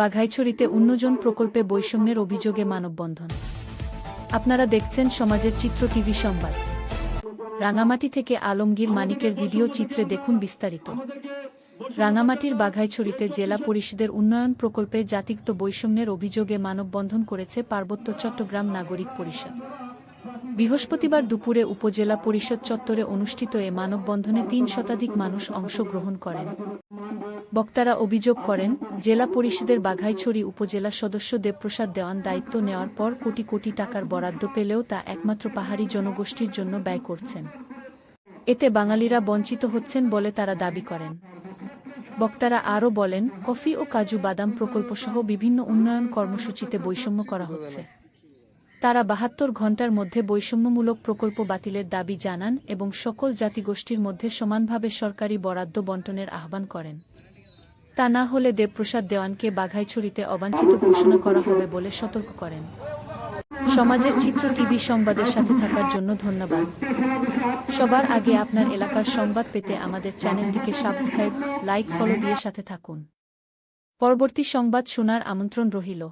বাঘাইছড়িতে উন্নজন প্রকল্পে বৈষম্যের অভিযোগে মানববন্ধন। আপনারা দেখছেন সমাজের চিত্র টিভি সংবাদ। রাঙামাটি থেকে আলমগীর মানিকের ভিডিও চিত্রে দেখুন বিস্তারিত। রাঙামাটির বাঘাইছড়িতে জেলা পরিষদের উন্নয়ন প্রকল্পে জাতিগত বৈষম্যের অভিযোগে মানববন্ধন করেছে পার্বত্য চট্টগ্রাম নাগরিক পরিষদ। বৃহস্পতিবার দুপুরে উপজেলা পরিষদ চত্বরে অনুষ্ঠিত এ মানববন্ধনে তিন শতাধিক মানুষ অংশগ্রহণ করেন। বক্তারা অভিযোগ করেন, জেলা পরিষদের বাঘাইছড়ি উপজেলা সদস্য দেবপ্রসাদ দেওয়ান দায়িত্ব নেওয়ার পর কোটি কোটি টাকার বরাদ্দ পেলেও তা একমাত্র পাহাড়ি জনগোষ্ঠীর জন্য ব্যয় করছেন। এতে বাঙালিরা বঞ্চিত হচ্ছেন বলে তারা দাবি করেন। বক্তারা আরও বলেন, কফি ও কাজু বাদাম প্রকল্পসহ বিভিন্ন উন্নয়ন কর্মসূচিতে বৈষম্য করা হচ্ছে। তারা বাহাত্তর ঘণ্টার মধ্যে বৈষম্যমূলক প্রকল্প বাতিলের দাবি জানান এবং সকল জাতিগোষ্ঠীর মধ্যে সমানভাবে সরকারি বরাদ্দ বন্টনের আহ্বান করেন। তা না হলে দেবপ্রসাদ দেওয়ানকে বাঘাইছড়িতে অবাঞ্ছিত ঘোষণা করা হবে বলে সতর্ক করেন। সমাজের চিত্র টিভি সংবাদের সাথে থাকার জন্য ধন্যবাদ। সবার আগে আপনার এলাকার সংবাদ পেতে আমাদের চ্যানেলটিকে সাবস্ক্রাইব, লাইক, ফলো দিয়ে সাথে থাকুন। পরবর্তী সংবাদ শোনার আমন্ত্রণ রহিল